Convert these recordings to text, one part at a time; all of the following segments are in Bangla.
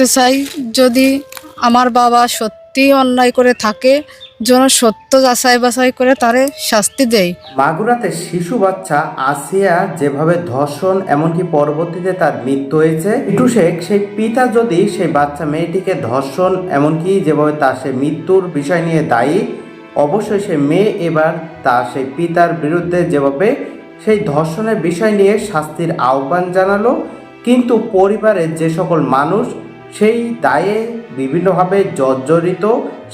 বলতে চাই, যদি আমার বাবা সত্যি অন্যায় করে থাকে, যেন সত্য যাচাই বাছাই করে তারে শাস্তি দেয়। মাগুরাতে শিশু বাচ্চা আসিয়া যেভাবে ধর্ষণ, এমনকি পরবর্তীতে তার মৃত্যু হয়েছে, ইটু শেখ, সেই পিতা যদি সেই বাচ্চা মেয়েটিকে ধর্ষণ, এমনকি যেভাবে তার সেই মৃত্যুর বিষয় নিয়ে দায়ী, অবশ্যই সে মেয়ে এবার তার সেই পিতার বিরুদ্ধে যেভাবে সেই ধর্ষণের বিষয় নিয়ে শাস্তির আহ্বান জানালো, কিন্তু পরিবারের যে সকল মানুষ সেই দায়ে বিভিন্নভাবে জর্জরিত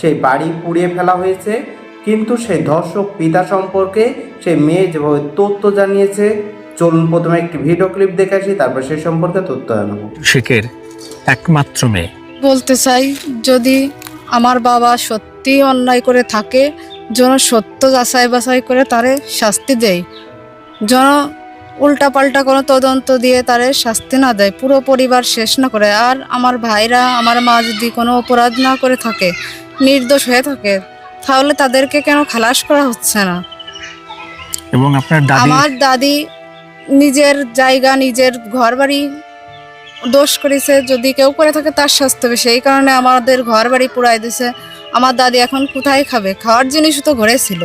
সেই বাড়ি পুড়িয়ে ফেলা হয়েছে। কিন্তু সেই ধর্ষক পিতা সম্পর্কে সেই মেয়ে যেভাবে তথ্য জানিয়েছে চলুন প্রথমে একটি ভিডিও ক্লিপ দেখে আসি তারপর সে সম্পর্কে তথ্য জানাব। শেখের একমাত্র মেয়ে। বলতে চাই যদি আমার বাবা সত্যি অন্যায় করে থাকে যেন সত্য যাচাই বাছাই করে তারে শাস্তি দেয় যেন উল্টাপাল্টা কোনো তদন্ত দিয়ে তারে শাস্তি না দেয় পুরো পরিবার শেষ না করে। আর আমার ভাইরা আমার মা যদি কোনো অপরাধ না করে থাকে নির্দোষ হয়ে থাকে তাহলে তাদেরকে কেন খালাস করা হচ্ছে না? এবং আপনার দাদি আমার দাদি নিজের জায়গা নিজের ঘর বাড়ি দোষ করেছে। যদি কেউ করে থাকে তার শাস্তি হবে। সেই কারণে আমাদের ঘর বাড়ি পুরাই দিছে। আমার দাদি এখন কোথায় খাবে? খাওয়ার জিনিসও তো ঘরে ছিল।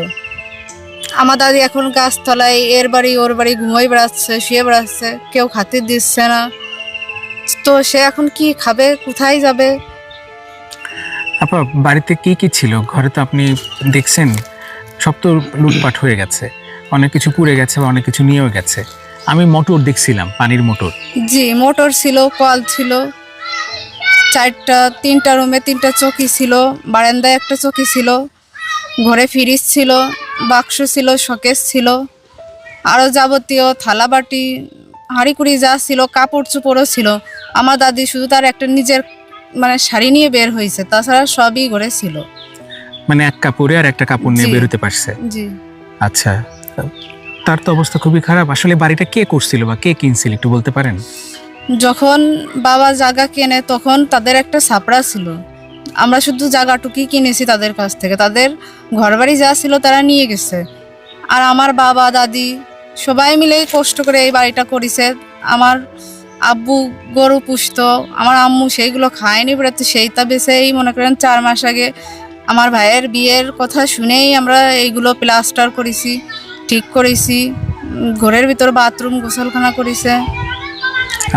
আমার দাদি এখন গাছতলায় এর বাড়ি ওর বাড়ি ঘুমোই বেড়াচ্ছে শুয়ে বেড়াচ্ছে কেউ খাতির দিচ্ছে না। তো সে এখন কি খাবে? কোথায় যাবে? আপা বাড়িতে কি কি ছিল? ঘরে তো আপনি দেখছেন সব তো লুটপাট হয়ে গেছে। অনেক কিছু পুড়ে গেছে বা অনেক কিছু নিয়েও গেছে। আমি মোটর দেখছিলাম পানির মোটর। জি মোটর ছিল কল ছিল চারটা তিনটা রুমে তিনটা চকি ছিল বারান্দায় একটা চকি ছিল ঘরে ফ্রিজ ছিল। বাক্স ছিল শোকেস ছিল আরও যাবতীয় থালা বাটি হাঁড়ি কুড়ি যা ছিল কাপড় চোপড়ও ছিল। আমার দাদি শুধু তার একটা নিজের মানে শাড়ি নিয়ে বের হয়েছে তাছাড়া সবই ঘরে ছিল। মানে এক কাপড়ে আর একটা কাপড় নিয়ে। বেরোতে পারছে? জি। আচ্ছা তার তো অবস্থা খুবই খারাপ। আসলে বাড়িটা কে করছিল বা কে কিনছিল একটু বলতে পারেন? যখন বাবা জায়গা কেনে তখন তাদের একটা ছাপড়া ছিল। আমরা শুধু জায়গাটুকুই কিনেছি তাদের কাছ থেকে। তাদের ঘরবাড়ি যা ছিল তারা নিয়ে গেছে। আর আমার বাবা দাদি সবাই মিলে কষ্ট করে এই বাড়িটা করেছে। আমার আব্বু গরু পুষত আমার আম্মু সেইগুলো খায়নি বেড়াতে সেইটা বেছেই মনে করেন চার মাস আগে আমার ভাইয়ের বিয়ের কথা শুনেই আমরা এইগুলো প্লাস্টার করেছি ঠিক করেছি ঘরের ভিতর বাথরুম গোসলখানা করেছে।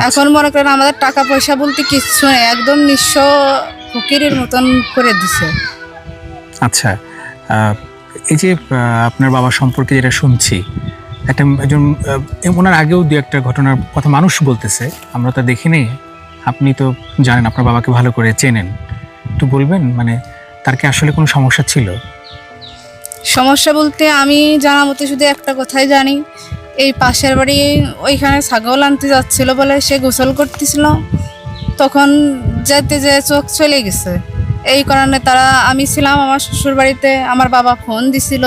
এখন মনে করেন আমাদের টাকা পয়সা বলতে কিচ্ছু নেই একদম নিঃস্ব ফকিরের মতন করে দিছে। আচ্ছা এই যে আপনার বাবা সম্পর্কে যেটা শুনছি একটা একজন ওনার আগেও দু একটা ঘটনার কথা মানুষ বলতেছে আমরা তো দেখিনি আপনি তো জানেন আপনার বাবাকে ভালো করে চেনেন। একটু বলবেন মানে তার কি আসলে কোনো সমস্যা ছিল? সমস্যা বলতে আমি জানা মতে শুধু একটা কথাই জানি এই পাশের বাড়ি ওইখানে ছাগল আনতে যাচ্ছিল বলে সে গোসল করতেছিল। তখন যেতে যে চোখ চলে গেছে। এই কারণে তারা আমি ছিলাম আমার শ্বশুর বাড়িতে আমার বাবা ফোন দিছিল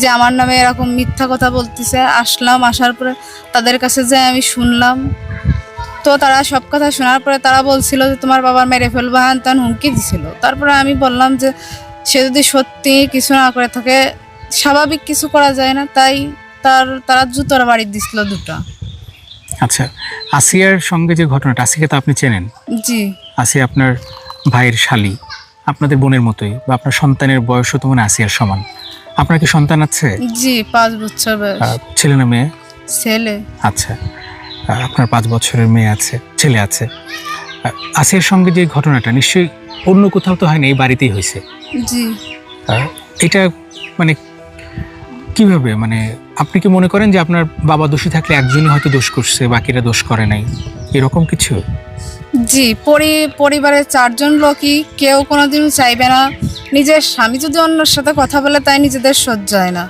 যে আমার নামে এরকম মিথ্যা কথা বলতেছে। আসলাম আসার পরে তাদের কাছে যে আমি শুনলাম। তো তারা সব কথা শোনার পরে তারা বলছিল যে তোমার বাবা মেরে ফেলব হ্যান তেন হুমকি দিছিল। তারপরে আমি বললাম যে সে যদি সত্যি কিছু না করে থাকে স্বাভাবিক কিছু করা যায় না তাই তার তারা জুতোর বাড়ি দিছিল দুটো। আচ্ছা আসিয়ার সঙ্গে যে ঘটনাটা আসিকে তো আপনি চেনেন। জি। আসিয়া আপনার ভাইয়ের শালি আপনাদের বোনের মতোই বা আপনার সন্তানের বয়সও তো মনে হয় আসিয়ার সমান। আপনার কি সন্তান আছে? জি পাঁচ বছর বয়স। ছেলে না মেয়ে? ছেলে। আচ্ছা আপনার পাঁচ বছরের মেয়ে আছে ছেলে আছে। আসিয়ার সঙ্গে যে ঘটনাটা নিশ্চয়ই অন্য কোথাও তো হয়নি এই বাড়িতেই হয়েছে। জি। এটা মানে কীভাবে? মানে আপনি কি মনে করেন যে আপনার বাবা দোষী থাকলে একজনই হয়তো দোষ করছে বাকিরা দোষ করে নাই? এরকম কিছু? জি, পরি, পরিবারের চারজন লোকই কেউ কোনোদিনও চাইবে না। নিজের স্বামী যদি অন্যের সাথে কথা বলে তাই নিজেদের সহ্য হয় না।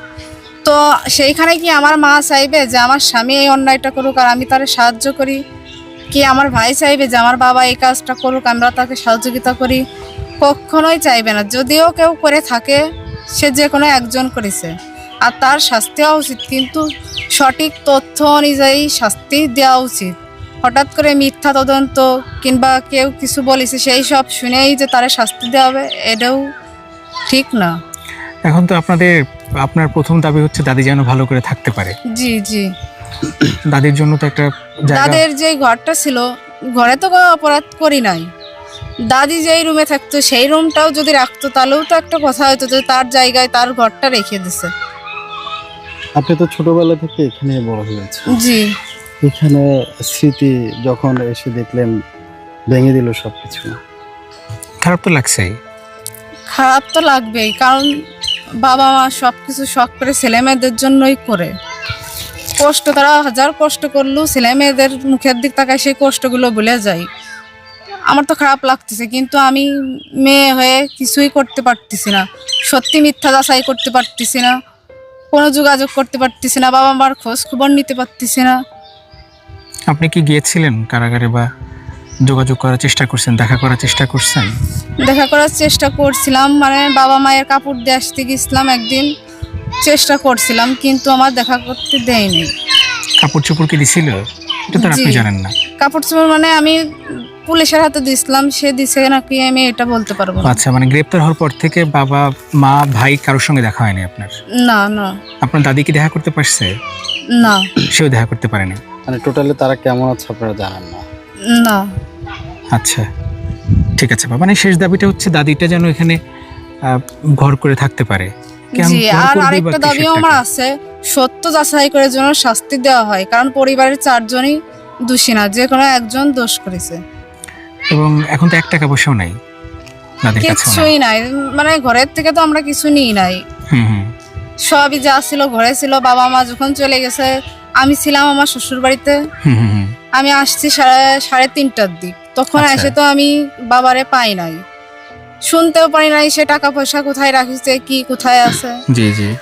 তো সেইখানে কি আমার মা চাইবে যে আমার স্বামী এই অন্যায়টা করুক আর আমি তার সাহায্য করি? কি আমার ভাই চাইবে যে আমার বাবা এই কাজটা করুক, আমরা তাকে সহযোগিতা করি? কখনোই চাইবে না। যদিও কেউ করে থাকে, সে যে কোনো একজন করেছে। আর তার শাস্তি হওয়া উচিত। কিন্তু সঠিক তথ্য অনুযায়ী শাস্তি দেওয়া উচিত। হঠাৎ করে মিথ্যা তদন্ত কিংবা কেউ কিছু বলেছে সেই সব শুনেই যে তারা শাস্তি দেওয়া হবে এটাও ঠিক না। এখন তো আপনাদের আপনার প্রথম দাবি হচ্ছে দাদি যেন ভালো করে থাকতে পারে। জি জি। দাদির জন্য তো একটা তাদের যে ঘরটা ছিল ঘরে তো কোনো অপরাধ করি নাই। দাদি যেই রুমে থাকতো সেই রুমটাও যদি রাখতো তাহলেও তো একটা কথা হতো যে তার জায়গায় তার ঘরটা রেখে দিছে। আপনি তো ছোটবেলা থেকে এখানে বড় হয়েছে জি। এখানে স্মৃতি যখন এসে দেখলেন ভেঙে দিল সবকিছু। খারাপ তো লাগছেই। খারাপ তো লাগবেই কারণ বাবা মা সব কিছু শখ করে ছেলে মেয়েদের জন্যই করে। কষ্ট তারা হাজার কষ্ট করলেও ছেলে মেয়েদের মুখের দিক তাকায় সেই কষ্টগুলো ভুলে যায়। আমার তো খারাপ লাগতেছে কিন্তু আমি মেয়ে হয়ে কিছুই করতে পারতেছি না। সত্যি মিথ্যা যাচাই করতে পারতেছি না। কোনো যোগাযোগ করতে পারতেছি না বাবা মার খোঁজ খবর নিতে পারতেছি না। আপনি কি গিয়েছিলেন কারাগারে বা যোগাযোগ করার চেষ্টা করছেন দেখা করার চেষ্টা করছেন? দেখা করার চেষ্টা করছিলাম মানে বাবা মায়ের কাপড় দিয়ে আসতে গেছিলাম একদিন চেষ্টা করছিলাম কিন্তু আমার দেখা করতে দেয়নি। কাপড় চোপড় কি দিছিল? এটা তো আপনি জানেন না। কাপড় চোপড় মানে আমি পুলিশের হাতে দিছিলাম সে দিছে নাকি আমি এটা বলতে পারব না। আচ্ছা মানে গ্রেপ্তার হওয়ার পর থেকে বাবা মা ভাই কারোর সঙ্গে দেখা হয়নি আপনার? না না। আপনার দাদি কি দেখা করতে পারছে? না। সেও দেখা করতে পারেনি। মানে টোটালি তারা কেমন আছে আপনারা জানেন না। না। আচ্ছা ঠিক আছে বাবা। মানে শেষ দাবিটা হচ্ছে দাদিটা যেন এখানে আহ, ঘর করে থাকতে পারে। জি ঘর আর বা আরেকটা কিসের দাবিও আমার টাকা? আছে সত্য যাচাই করে যেন শাস্তি দেওয়া হয় কারণ পরিবারের চারজনই দোষী না যে কোনো একজন দোষ করেছে। এবং এখন তো এক টাকা পয়সাও নাই দাদির কাছে কিছুই নাই মানে ঘরের থেকে তো আমরা কিছু নিই নাই। হুম হুম। সবই যা ছিল ঘরে ছিল বাবা মা যখন চলে গেছে আমি ছিলাম আমার শ্বশুর বাড়িতে হুম হুম হুম। আমি আসছি সাড়ে সাড়ে তিনটার দিক। তখন আচ্ছা। এসে তো আমি বাবারে পাই নাই। শুনতেও পারি নাই সে টাকা পয়সা কোথায় রাখিছে কি কোথায় আছে। জি জি।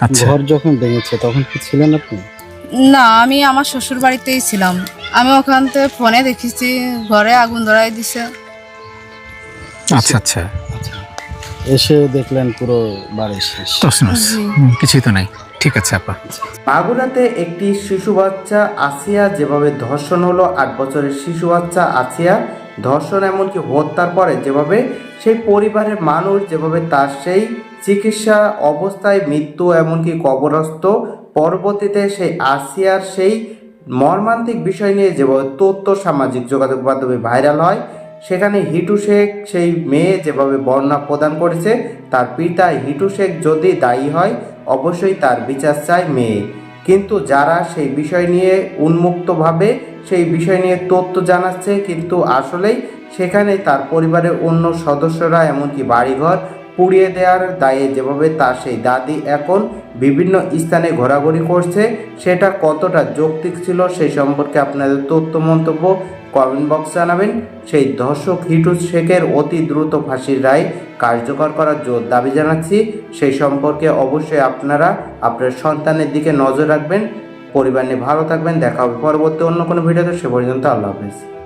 আচ্ছা। ঘর যখন ভেঙেছে তখন কি ছিলেন আপনি? না আমি আমার শ্বশুর বাড়িতেই ছিলাম। আমি ওখান থেকে ফোনে দেখেছি ঘরে আগুন ধরাই দিছে। আচ্ছা আচ্ছা। আচ্ছা। এসে দেখলেন পুরো বাড়ি শেষ। কিছুই তো নাই। ঠিক আছে, আপা। মাগুরাতে একটি শিশু বাচ্চা আসিয়া যেভাবে ধর্ষণ হলো, আট বছরের শিশু বাচ্চা আসিয়া ধর্ষণ এমনকি হত্যার পরে যেভাবে সেই পরিবারের মানুষ যেভাবে তার সেই চিকিৎসা অবস্থায় মৃত্যু এমনকি কবরস্থ পরবর্তীতে সেই আসিয়ার সেই মর্মান্তিক বিষয় নিয়ে যেভাবে তথ্য, সামাজিক যোগাযোগ মাধ্যমে ভাইরাল হয়, সেখানে হিটু শেখ সেই মেয়ে যেভাবে বর্ণনা প্রদান করেছে, তার পিতা হিটু শেখ যদি দায়ী হয় অবশ্যই তার বিচার চায় মেয়ে। কিন্তু যারা সেই বিষয় নিয়ে উন্মুক্তভাবে, সেই বিষয় নিয়ে তথ্য জানাচ্ছে, কিন্তু আসলেই সেখানে তার পরিবারের অন্য সদস্যরা, এমনকি বাড়িঘর পুড়িয়ে দেওয়ার দায়ে যেভাবে তার সেই দাদি এখন বিভিন্ন স্থানে ঘোরাঘুরি করছে, সেটা কতটা যৌক্তিক ছিল সেই সম্পর্কে আপনাদের তথ্য মন্তব্য কমেন্ট বক্স জানাবেন। সেই দর্শক হিটু শেখের অতি দ্রুত ফাঁসির রায় কার্যকর করার জোর দাবি জানাচ্ছি। সেই সম্পর্কে অবশ্যই আপনারা আপনার সন্তানের দিকে নজর রাখবেন। পরিবার নিয়ে ভালো থাকবেন। দেখা হবে পরবর্তী অন্য কোনো ভিডিওতে। সে পর্যন্ত আল্লাহ হাফিজ।